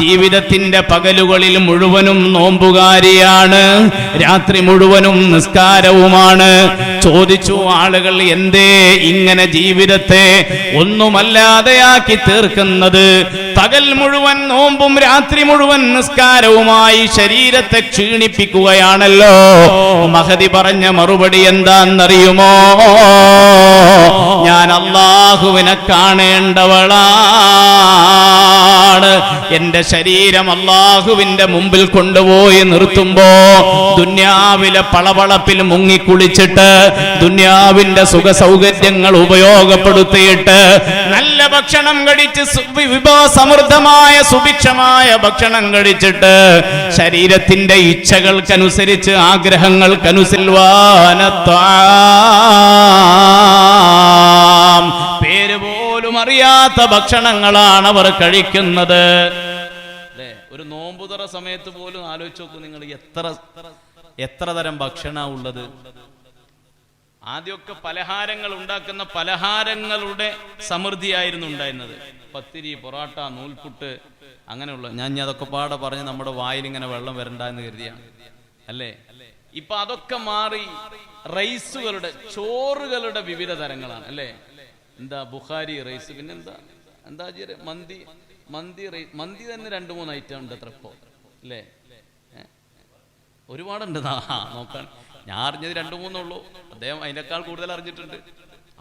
ജീവിതത്തിന്റെ പകലുകളിൽ മുഴുവനും നോമ്പുകാരിയാണ്. രാത്രി മുഴുവനും നിസ്കാരവുമാണ്. ചോദിച്ചു ആളുകൾ എന്തേ ഇങ്ങനെ ജീവിതത്തെ ഒന്നുമല്ലാതെയാക്കി തീർക്കുന്നത്? പകൽ മുഴുവൻ നോമ്പും രാത്രി മുഴുവൻ നിസ്കാരവുമായി ശരീരത്തെ ക്ഷീണിപ്പിക്കുകയാണല്ലോ. മഹതി പറഞ്ഞ മറുപടി എന്താണെന്നറിയുമോ? ഞാൻ അള്ളാഹുവിനെ കാണേണ്ടവളാണ് എന്റെ ശരീരം അള്ളാഹുവിന്റെ മുമ്പിൽ കൊണ്ടുപോയി നിർത്തുമ്പോ ദുന്യാവിലെ പളവളപ്പിൽ മുങ്ങിക്കുളിച്ചിട്ട് ദുന്യാവിന്റെ സുഖ സൗകര്യങ്ങൾ ഉപയോഗപ്പെടുത്തിയിട്ട് നല്ല ഭക്ഷണം കഴിച്ച് വിഭവ സമൃദ്ധമായ വിഭവസമൃദ്ധമായ സുഭിക്ഷമായ ഭക്ഷണം കഴിച്ചിട്ട് ശരീരത്തിന്റെ ഇച്ഛകൾക്കനുസരിച്ച് ആഗ്രഹങ്ങൾക്കനുസരിവാനത്താം പേര് പോലും അറിയാത്ത ഭക്ഷണങ്ങളാണ് അവർ കഴിക്കുന്നത്. അല്ലേ? ഒരു നോമ്പുതറ സമയത്ത് പോലും ആലോചിച്ച് നോക്കൂ നിങ്ങൾ എത്ര എത്ര തരം ഭക്ഷണ ഉള്ളത്. ആദ്യമൊക്കെ പലഹാരങ്ങൾ ഉണ്ടാക്കുന്ന പലഹാരങ്ങളുടെ സമൃദ്ധിയായിരുന്നു ഉണ്ടായിരുന്നത്. പത്തിരി പൊറാട്ട നൂൽപുട്ട് അങ്ങനെയുള്ള ഞാൻ ഇനി അതൊക്കെ പാടെ പറഞ്ഞ് നമ്മുടെ വായിൽ ഇങ്ങനെ വെള്ളം വരണ്ട എന്ന് കരുതിയാണ് അല്ലേ? ഇപ്പൊ അതൊക്കെ മാറി റൈസുകളുടെ ചോറുകളുടെ വിവിധ തരങ്ങളാണ്. അല്ലേ? എന്താ ബുഖാരി റൈസ്? പിന്നെ എന്താ? മന്തി മന്തി മന്തി തന്നെ രണ്ട് മൂന്ന് ഐറ്റം ഉണ്ട് അത്ര ഇപ്പോ. അല്ലേ? ഒരുപാടുണ്ട്. നോക്കാൻ. ഞാൻ അറിഞ്ഞത് രണ്ടു മൂന്നുള്ളൂ. അദ്ദേഹം അതിനേക്കാൾ കൂടുതൽ അറിഞ്ഞിട്ടുണ്ട്.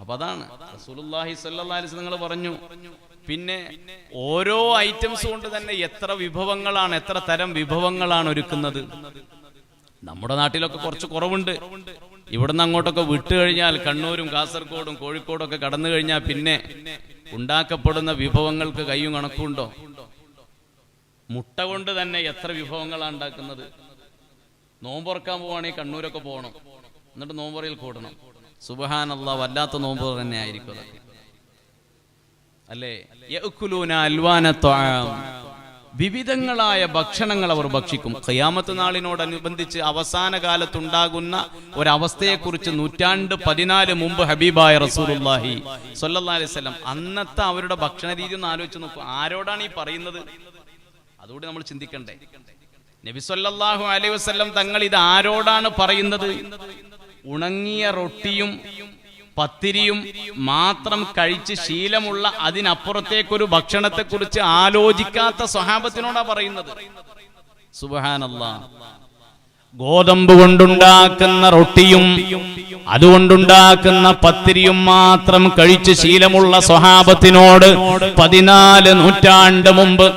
അപ്പൊ അതാണ്. സ്വല്ലല്ലാഹി അലൈഹി നിങ്ങൾ പറഞ്ഞു. പിന്നെ ഓരോ ഐറ്റംസ് കൊണ്ട് തന്നെ എത്ര വിഭവങ്ങളാണ് എത്ര തരം വിഭവങ്ങളാണ് ഒരുക്കുന്നത്. നമ്മുടെ നാട്ടിലൊക്കെ കുറച്ച് കുറവുണ്ട്. ഇവിടുന്ന് അങ്ങോട്ടൊക്കെ വിട്ടു കഴിഞ്ഞാൽ കണ്ണൂരും കാസർഗോഡും കോഴിക്കോടൊക്കെ കടന്നു കഴിഞ്ഞാൽ പിന്നെ ഉണ്ടാക്കപ്പെടുന്ന വിഭവങ്ങൾക്ക് കയ്യും കണക്കുണ്ടോ? മുട്ട കൊണ്ട് തന്നെ എത്ര വിഭവങ്ങളാണ് ഉണ്ടാക്കുന്നത്? നോമ്പുറക്കാൻ പോവാണെങ്കിൽ കണ്ണൂരൊക്കെ പോകണം എന്നിട്ട് നോമ്പുറയിൽ കൂടണം. സുബഹാനല്ല വല്ലാത്ത നോമ്പ് തന്നെ ആയിരിക്കും അല്ലേ? അൽവാന. വിവിധങ്ങളായ ഭക്ഷണങ്ങൾ അവർ ഭക്ഷിക്കും. ഖിയാമത്ത് നാളിനോടനുബന്ധിച്ച് അവസാന കാലത്തുണ്ടാകുന്ന ഒരവസ്ഥയെക്കുറിച്ച് നൂറ്റാണ്ട് പതിനാല് മുമ്പ് ഹബീബായ സ്വല്ലല്ലാഹി അലൈഹി വസല്ലം അന്നത്തെ അവരുടെ ഭക്ഷണ രീതി ഒന്ന് ആലോചിച്ച് നോക്കും. ആരോടാണ് ഈ പറയുന്നത്? അതുകൂടി നമ്മൾ ചിന്തിക്കണ്ടേ. നബി സൊല്ലാഹു അലൈഹി വസല്ലം തങ്ങൾ ഇത് ആരോടാണ് പറയുന്നത്? ഉണങ്ങിയ റൊട്ടിയും പത്തിരിയും മാത്രം കഴിച്ച് ശീലമുള്ള അതിനപ്പുറത്തേക്കൊരു ഭക്ഷണത്തെക്കുറിച്ച് ആലോചിക്കാത്ത സ്വഹാബത്തിനോടാ പറയുന്നത്. സുബഹാനല്ലാ. ഗോതമ്പ് കൊണ്ടുണ്ടാക്കുന്ന റൊട്ടിയും അതുകൊണ്ടുണ്ടാക്കുന്ന പത്തിരിയും മാത്രം കഴിച്ച് ശീലമുള്ള സ്വഹാബത്തിനോട് പതിനാല് നൂറ്റാണ്ട് മുമ്പ്